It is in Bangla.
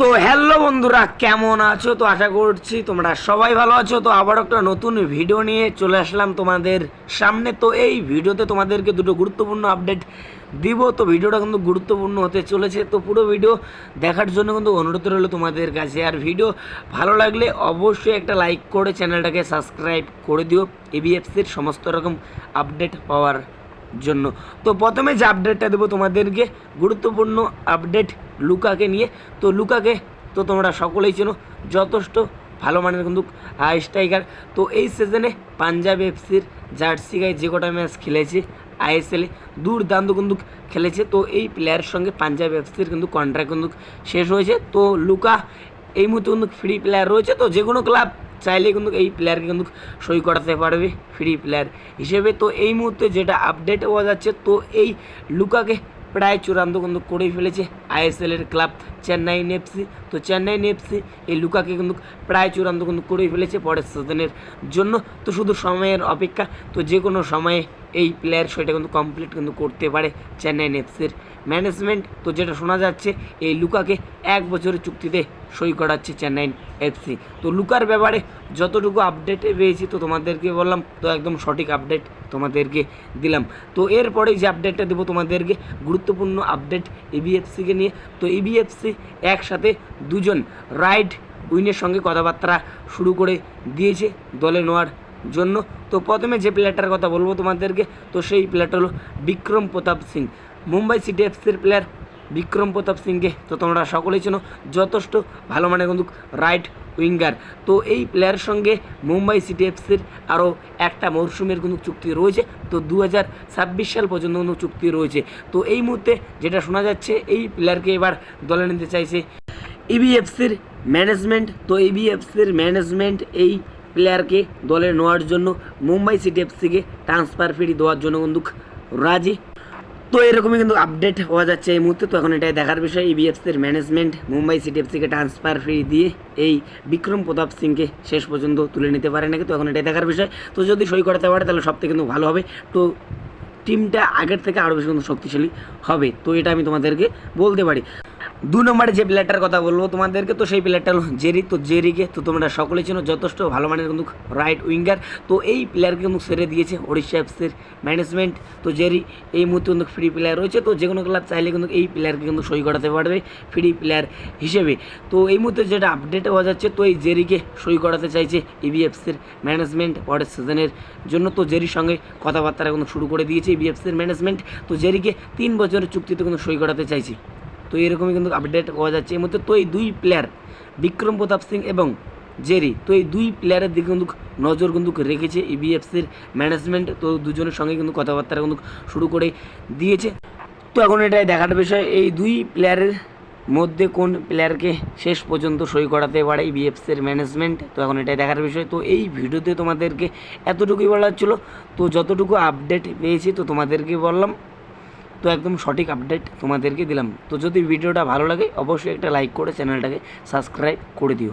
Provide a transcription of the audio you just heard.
তো হ্যালো বন্ধুরা, কেমন আছো? তো আশা করছি তোমরা সবাই ভালো আছো। তো আবার একটা নতুন ভিডিও নিয়ে চলে আসলাম তোমাদের সামনে। তো এই ভিডিওতে তোমাদেরকে দুটো গুরুত্বপূর্ণ আপডেট দিব। তো ভিডিওটা কিন্তু গুরুত্বপূর্ণ হতে চলেছে। তো পুরো ভিডিও দেখার জন্য কিন্তু অনুরোধ রইল তোমাদের কাছে। আর ভিডিও ভালো লাগলে অবশ্যই একটা লাইক করে চ্যানেলটাকে সাবস্ক্রাইব করে দিও। এবিএফসির সমস্ত রকম আপডেট পাওয়ার জন্য। তো প্রথমে যে আপডেটটা দেবো তোমাদেরকে, গুরুত্বপূর্ণ আপডেট লুকাকে নিয়ে। তো লুকাকে তো তোমরা সকলেই চেনো, যথেষ্ট ভালো মানের কিন্তু স্ট্রাইকার তো এই সিজনে পাঞ্জাব এফসির জার্সি গায়ে যে কটা ম্যাচ খেলেছে আইএসএলে দুর্দান্ত কিন্তু খেলেছে। তো এই প্লেয়ারের সঙ্গে পাঞ্জাব এফসির কিন্তু কন্ট্রাক্ট কিন্তু শেষ হয়েছে। তো লুকা এই মুহূর্তে কিন্তু ফ্রি প্লেয়ার রয়েছে। তো যে কোনো ক্লাব চাইলে কিন্তু এই প্লেয়ারকে কিন্তু সই করাতে পারবে ফ্রি প্লেয়ার হিসেবে। তো এই মুহূর্তে যেটা আপডেট হওয়া যাচ্ছে, তো এই লুকাকে প্রায় চূড়ান্ত কিন্তু করেই ফেলেছে আইএসএলের ক্লাব চেন্নাই নেপসি তো চেন্নাই নেপসি এই লুকাকে কিন্তু প্রায় চূড়ান্ত কিন্তু করেই ফেলেছে পরের সিজনের জন্য। তো শুধু সময়ের অপেক্ষা, তো যে কোনো সময়ে এই প্লেয়ার সেটা কিন্তু কমপ্লিট কিন্তু করতে পারে চেন্নাই এফসির ম্যানেজমেন্ট তো যেটা শোনা যাচ্ছে, এই লুকাকে এক বছরের চুক্তিতে সই করাচ্ছে চেন্নাই এফসি তো লুকার ব্যাপারে যতটুকু আপডেট পেয়েছি, তো তোমাদেরকে বললাম, তো একদম সঠিক আপডেট তোমাদেরকে দিলাম। তো এরপরে যে আপডেটটা দেবো তোমাদেরকে, গুরুত্বপূর্ণ আপডেট এবিএফসিকে নিয়ে। তো এবিএফসি একসাথে দুজন রাইড উইনের সঙ্গে কথাবার্তা শুরু করে দিয়েছে দলে নেওয়ার জন্য। তো প্রথমে যে প্লেয়ারটার কথা বলব তোমাদেরকে, তো সেই প্লেয়ারটা হলো বিক্রম প্রতাপ সিং। মুম্বাই সিটি এফসির প্লেয়ার বিক্রম প্রতাপ সিংকে, তো তোমরা সকলেই চেনো, যথেষ্ট ভালো মানে কিন্তু রাইট উইঙ্গার তো এই প্লেয়ারের সঙ্গে মুম্বাই সিটি এফসির আরও একটা মরশুমের কিন্তু চুক্তি রয়েছে, তো দু হাজার ছাব্বিশ সাল পর্যন্ত কিন্তু চুক্তি রয়েছে। তো এই মুহূর্তে যেটা শোনা যাচ্ছে, এই প্লেয়ারকে এবার দলে নিতে চাইছে। ইবিএফসির ম্যানেজমেন্ট তো ইবিএফসির ম্যানেজমেন্ট এই প্লেয়ারকে দলে নেওয়ার জন্য মুম্বাই সিটি এফসিকে ট্রান্সফার ফি দেওয়ার জন্য কিন্তু রাজি। তো এরকমই কিন্তু আপডেট হওয়া যাচ্ছে এই মুহূর্তে। তো এখন এটাই দেখার বিষয় ইবিএফসির ম্যানেজমেন্ট মুম্বাই সিটি এফসিকে ট্রান্সফার ফি দিয়ে এই বিক্রম প্রতাপ সিংকে শেষ পর্যন্ত তুলে নিতে পারে নাকি? তো এখন এটাই দেখার বিষয়। তো যদি সই করাতে পারে, তাহলে সব থেকে কিন্তু ভালো হবে। তো টিমটা আগের থেকে আরও বেশি কিন্তু শক্তিশালী হবে। তো এটা আমি তোমাদেরকে বলতে পারি। দু নম্বরে যে প্লেয়ারটার কথা বলব, তোমাদেরকে তো সেই প্লেয়ারটা হলো জেরি। তো জেরিকে তো তোমরা সকলেই চেনো, যথেষ্ট ভালো মানের কিন্তু রাইট উইঙ্গার তো এই প্লেয়ারকে কিন্তু সেরে দিয়েছে ওড়িশা এফসির ম্যানেজমেন্ট তো জেরি এই মুহূর্তে কিন্তু ফ্রি প্লেয়ার রয়েছে। তো যে কোনো ক্লাব চাইলে কিন্তু এই প্লেয়ারকে কিন্তু সই করাতে পারবে ফ্রি প্লেয়ার হিসেবে। তো এই মুহূর্তে যেটা আপডেট হওয়া যাচ্ছে, তো এই জেরিকে সই করাতে চাইছে ইবিএফসির ম্যানেজমেন্ট পরের সিজনের জন্য। তো জেরির সঙ্গে কথাবার্তা কিন্তু শুরু করে দিয়েছে ইবিএফসির ম্যানেজমেন্ট তো জেরিকে তিন বছরের চুক্তিতে কিন্তু সই করাতে চাইছে। তো এরকমই কিন্তু আপডেট পাওয়া যাচ্ছে। এর মধ্যে তো এই দুই প্লেয়ার বিক্রম প্রতাপ সিং এবং জেরি, তো এই দুই প্লেয়ারের দিকে কিন্তু নজর কিন্তু রেখেছে ইবিএফসির ম্যানেজমেন্ট তো দুজনের সঙ্গে কিন্তু কথাবার্তা কিন্তু শুরু করে দিয়েছে। তো এখন এটাই দেখার বিষয়, এই দুই প্লেয়ারের মধ্যে কোন প্লেয়ারকে শেষ পর্যন্ত সই করাতে পারে বিএফসির ম্যানেজমেন্ট তো এখন এটাই দেখার বিষয়। তো এই ভিডিওতে তোমাদেরকে এতটুকুই বলা ছিল। তো যতটুকু আপডেট পেয়েছি, তো তোমাদেরকে বললাম। তো একদম সঠিক আপডেট তোমাদেরকে দিলাম। তো যদি ভিডিওটা ভালো লাগে, অবশ্যই একটা লাইক করে চ্যানেলটাকে সাবস্ক্রাইব করে দিও।